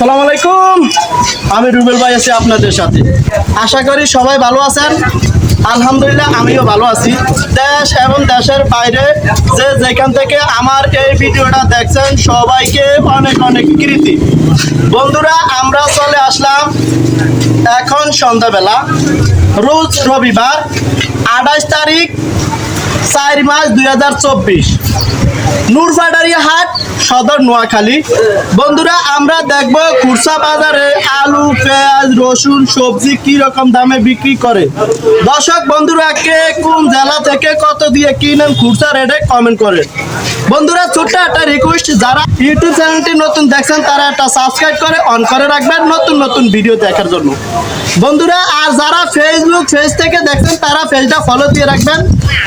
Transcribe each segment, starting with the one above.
আসসালামু আলাইকুম। আমি রুবেল ভাই আছি আপনাদের সাথে। আশা করি সবাই ভালো আছেন। আলহামদুলিল্লাহ আমিও ভালো আছি। দেশ এবং দেশের বাইরে যে যেখান থেকে আমার এই ভিডিওটা দেখছেন, সবাইকে অনেক অনেক কৃতি বন্ধুরা, আমরা চলে আসলাম এখন সন্ধ্যাবেলা। রোজ রবিবার, আঠাশ তারিখ, চার মাস দু হাজার চব্বিশ। নূরফাটারি হাট, সদর নোয়াখালী। বন্ধুরা, আমরা দেখব খুরসা বাজারে আলু, পেঁয়াজ, রসুন, সবজি কি রকম দামে বিক্রি করে। দর্শক, বন্ধুরা, কে কোন জেলা থেকে কত দিয়ে কিনেন খুরসা রেটে কমেন্ট বন্ধুরা, ছোট্ট একটা রিকোয়েস্ট যারা ইউটিউব চ্যানেলটি নতুন দেখছেন, তারা একটা সাবস্ক্রাইব করে অন করে রাখবেন নতুন নতুন ভিডিও দেখার জন্য। বন্ধুরা, আর যারা ফেসবুক পেজ থেকে দেখছেন, তারা পেজটা ফলো দিয়ে রাখবেন।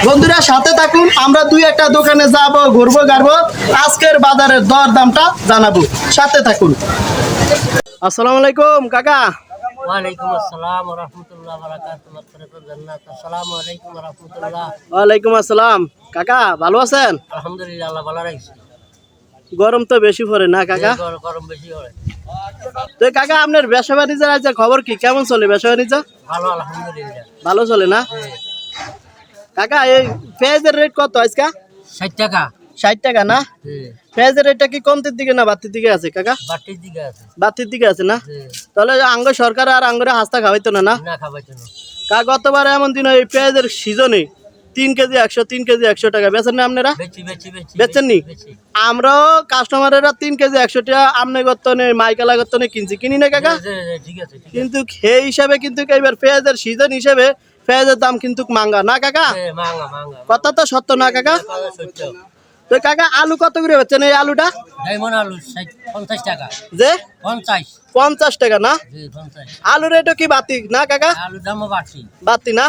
বন্ধুরা, সাথে থাকুন, আমরা দুই একটা দোকানে যাব, ঘুরবো আজকের বাজারের দর দামটা জানাব। সাথে থাকুন। আসসালামু আলাইকুম কাকা। ওয়ালাইকুম আসসালাম রহমতুল্লাহ বারাকাত মাগফিরাতুল জান্নাত। আসসালামু আলাইকুম রহমতুল্লাহ ওয়ালাইকুম আসসালাম। কাকা ভালো আছেন? আলহামদুলিল্লাহ আল্লাহ ভালো রাখছে। গরম তো বেশি পড়ে না কাকা? গরম- গরম বেশি তো কাকা আপনার ব্যবসা বাণিজ্যের আজ খবর কি? কেমন চলে ব্যবসা বাণিজ্য? ভালো আলহামদুলিল্লাহ। ভালো চলে না? কাকা এই পেঁয়াজের রেট কত আজকা? ষাট টাকা। ষাট টাকা না? পেঁয়াজের রেটটা কি কমতির দিকে না বাড়তির দিকে আছে কাকা? বাটির দিকে আছে। বাড়তির দিকে আছে না? জি। তাহলে আঙ্গ সরকার আর আঙ্গরে হাস্তা খাওয়াইতো না না? না কা গতবার এমন দিন এই পেঁয়াজের সিজনে তিন কেজি একশো তিন কেজি একশো টাকা। বেচেন না আপনারা? বেচি বেচি বেচি বেচেন নি? আমরাও কাস্টমারেরা তিন কেজি একশো টাকা আমনে গত্তনে মাইকালা গত্তনে কিনছি। কিনি না কাকা? কিন্তু সেই হিসাবে কিন্তু এবার পেঁয়াজের সিজন হিসেবে পেঁয়াজের দাম কিন্তু মাঙ্গা। না কাকা? মাঙ্গা কথা তো সত্য না কাকা? সত্য। তো কাকা আলু কত করে বেচছেন এই আলুটা? ডায়মন্ড আলু পঞ্চাশ টাকা। যে? পঞ্চাশ। পঞ্চাশ টাকা না? আলু রেটও কি বাতি না কাকা? আলুর দামও বাড়ছি বাতি না?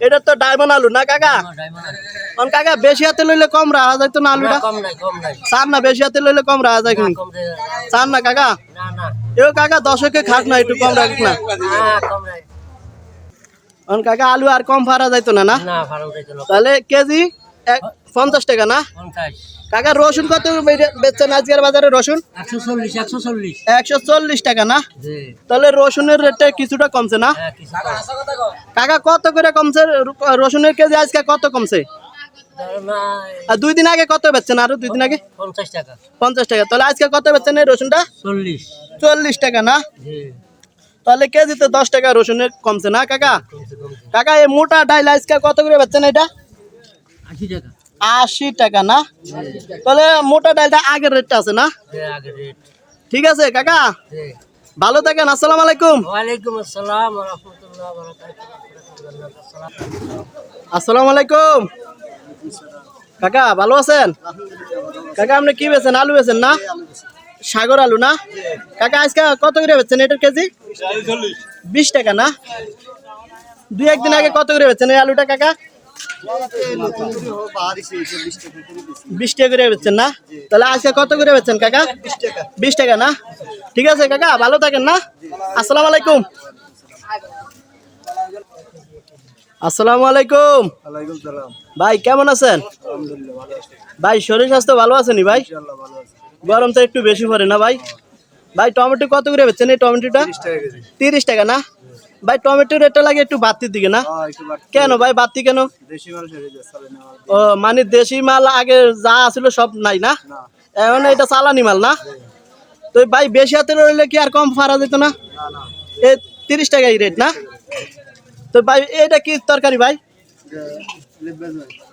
এটা তো ডায়মন্ড আলু না কাকা? ডায়মন্ড আলু। কারণ কাকা বেশি হাতে লইলে কম রাখা যায় তো না না, আলুটা কম নাই কম নাই। চার না বেশি হাতে লইলে কম রাখা যায় না, কিন্তু। চার না কাকা? না না। এও কাকা দশকে খাট না একটু কম রাখ না। না কাকা আলু আর কম ফারা যাইতো না না? না। তাহলে কেজি এক- পঞ্চাশ টাকা না? কাকা রসুন কত বেচছেন আজকের বাজারে রসুন? একশো চল্লিশ টাকা না? তাহলে রসুনের রেটটা কিছুটা কমছে না? হ্যাঁ। কাকা কত করে কমছে? রসুনের কেজি আজকে কত কমছে? আর দুই দিন আগে কত বেচছেন? আরও দুই দিন আগে? পঞ্চাশ টাকা। পঞ্চাশ টাকা। তাহলে আজকে কত বেচছেন এই রসুনটা? চল্লিশ। চল্লিশ টাকা না? তাহলে কেজিতে দশ টাকা রসুনের কমছে না কাকা? কাকা এই মোটা ডাইল আজকে কত করে বেচছেন এটা? আশি টাকা। আশি টাকা না? তাহলে মোটা ডালটা আগের রেটটা আছে না? রেট ঠিক আছে কাকা? ভালো থাকেন আসসালামু আলাইকুম। ওয়ালাইকুম আসসালাম আসসালাম আসসালামু আলাইকুম। কাকা ভালো আছেন? কাকা আপনি কি বেছেন আলু বেছেন না? সাগর আলু না? কাকা আজকে কত করে বেচছেন এটার কেজি? বিশ টাকা না? দুই একদিন আগে কত করে বেচছেন এই আলুটা কাকা? বিশ টাকা করে বেচছেন না? তাহলে আজকে কত করে বেচছেন কাকা? বিশ টাকা না? ঠিক আছে কাকা, ভালো থাকেন না? আসসালামু আলাইকুম। আসসালামু আলাইকুম। ভাই, কেমন আছেন? ভাই, শরীর স্বাস্থ্য ভালো আছেনি ভাই? গরম তো একটু বেশি পড়ে না ভাই? ভাই, টমেটো কত করে বেচছেন এই টমেটোটা? 30 টাকা কেজি। তিরিশ টাকা না? ভাই টমেটো রেটটা লাগে একটু বাড়তির দিকে না? হ্যাঁ বাড়তি। কেন ভাই বাড়তি কেন। ও মানে দেশি মাল আগে যা আছিল সব নাই না? এখন এটা চালানি মাল না? তো ভাই বেশি হাতে রইলে কি আর কম ফারা যেত না? এই তিরিশ টাকাই রেট না? তো ভাই এটা কি তরকারি ভাই?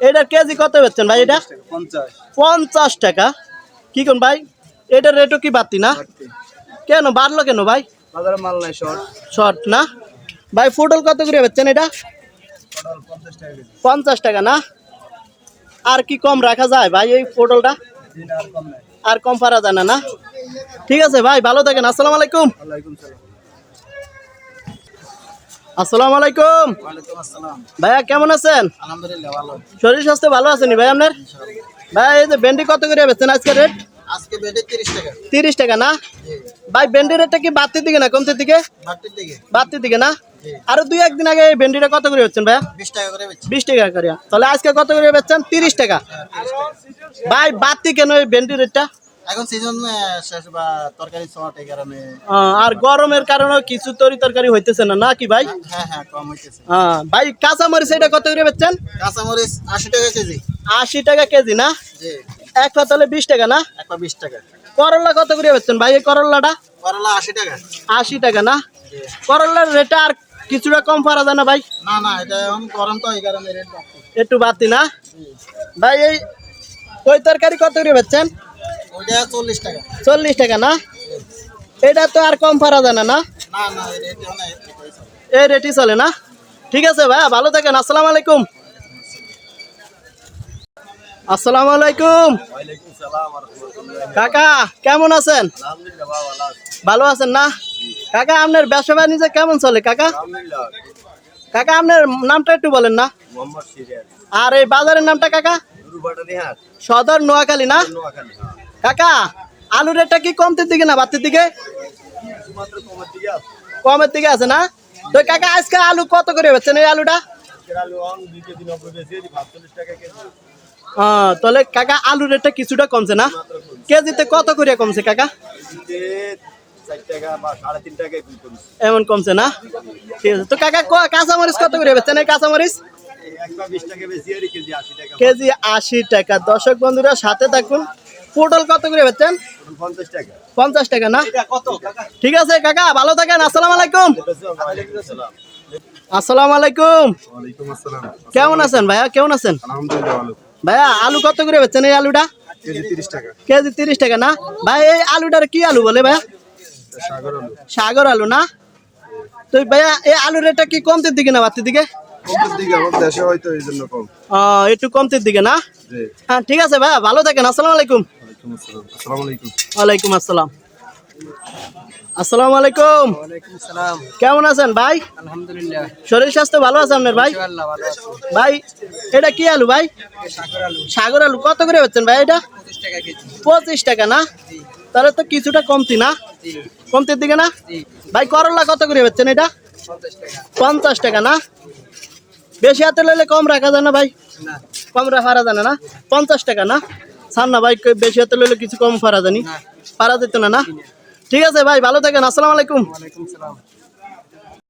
এটার কেজি কত বেচছেন ভাই এটা? পঞ্চাশ টাকা কি কোন ভাই? এটার রেটও কি বাড়তি না? কেন বাড়লো কেন ভাই? বাজারে মাল নাই শর্ট শর্ট না? ভাই পটল কত করে বেচছেন এটা? পটল 50 টাকা কেজি পঞ্চাশ টাকা না? আর কি কম রাখা যায় ভাই এই পটলটা আর কম পারা যায় না না? ঠিক আছে ভাই ভালো থাকেন। আসসালামু আলাইকুম। আসসালামু আলাইকুম। ভাইয়া কেমন আছেন? শরীর স্বাস্থ্য ভালো আছেন ভাই আপনার? ভাই এই যে ভেন্ডি কত করে বেচছেন আজকে রেট? আজকে বেডে 30 টাকা। তিরিশ টাকা না? ভাই ভেন্ডি রেটটা কি বাড়তির দিকে না কমতির দিকে? বাড়তির দিকে। বাড়তির দিকে না? আরও দুই একদিন আগে এই ভেন্ডিটা কত করে বেচছেন ভাইয়া? 20 টাকা করে বিশ টাকা করে। তাহলে আজকে কত করে বেচছেন? তিরিশ টাকা। ভাই বাড়তি কেন এই ভেন্ডি রেটটা? এখন সিজন শেষ বা তরকারি কারণে আর গরমের কারণে কিছু তরি তরকারি হইতেছে না নাকি ভাই? হ্যাঁ হ্যাঁ কম হইতেছে। হ্যাঁ ভাই কাঁচা মরিচ এটা কত করে বেচছেন? কাঁচামরিচ আশি টাকা কেজি। আশি টাকা কেজি না? জি। পাতালে বিশ টাকা না? বিশ টাকা। করল্লা কত করে বেচছেন ভাই এই করল্লাটা করলা আশি টাকা। আশি টাকা না? জি। করল্লার রেটটা আর কিছুটা কম পারা যায় না ভাই? না না এটা এখন গরম তো এই কারণে রেট বাড়ছে। একটু বাড়তি না? ভাই এই ওই তরকারি কত করে বেচছেন? ওইটা চল্লিশ টাকা। চল্লিশ টাকা না? এটা তো আর কম পারা যায় না না? না না এই রেট চলে। এই রেটই চলে না? ঠিক আছে ভাই ভালো থাকেন আসসালামু আলাইকুম। আসসালামু আলাইকুম। কাকা কেমন আছেন? ভালো আছেন না? কাকা আপনার ব্যবসা বাণিজ্য কেমন চলে কাকা? কাকা আপনার নামটা একটু বলেন না। আর এই বাজারের নামটা কাকা? সদর নোয়াখালী না? কাকা আলু রেটটা কি কমতির দিকে না বাড়তির দিকে? কমের দিকে আছে। না? তো কাকা আজকে আলু কত করে বেচছেন এই আলুটা? হ্যাঁ তাহলে কাকা আলু রেটটা কিছুটা কমছে না? কেজিতে কত করে কমছে কাকা? এমন কমছে না? ঠিক আছে। তো কাকা ক- কাঁচামরিচ কত করে বেচছেন এই কাঁচামরিচ? কেজি আশি টাকা। দর্শক বন্ধুরা সাথে থাকুন। পটল কত করে বেচছেন পঞ্চাশ টাকা। না? ঠিক আছে কাকা ভালো থাকেন। আসসালামু আলাইকুম। আসসালামু আলাইকুম। কেমন আছেন ভাইয়া? কেমন আছেন? ভাইয়া আলু কত করে বেচছেন এই আলুটা? কেজি তিরিশ টাকা না? ভাই এই আলুটার কি আলু বলে ভাইয়া? সাগর আলু। না? তো ভাইয়া এই আলুর রেটটা কি কমতির দিকে না বাড়তির দিকে? দেশে হয়তো এই জন্য কম। একটু কমতির দিকে না? হ্যাঁ ঠিক আছে ভাইয়া ভালো থাকেন আসসালামু আলাইকুম। আসসালামু আলাইকুম। ওয়ালাইকুম আসসালাম। আসসালামু আলাইকুম। কেমন আছেন ভাই? আলহামদুলিল্লাহ। শরীর স্বাস্থ্য ভালো আছে আপনার ভাই? আল্লাহ ভালো আছি। ভাই এটা কি আলু ভাই? সাগর আলু। কত করে বেচছেন ভাই এটা? পঁচিশ টাকা কেজি। পঁচিশ টাকা না? তাহলে তো কিছুটা কমতি না? কমতির দিকে না? ভাই করলা কত করে হচ্ছেন এটা? পঞ্চাশ টাকা। না? বেশি হাতে লাইলে কম রাখা যায় না ভাই? কম রাখা যায় না পঞ্চাশ টাকা না? ছাড় না ভাই বেশি হাতে লাইলে কিছু কম ফারা জানি পারা যেত না না? ঠিক আছে ভাই ভালো থাকেন আসসালামু আলাইকুম।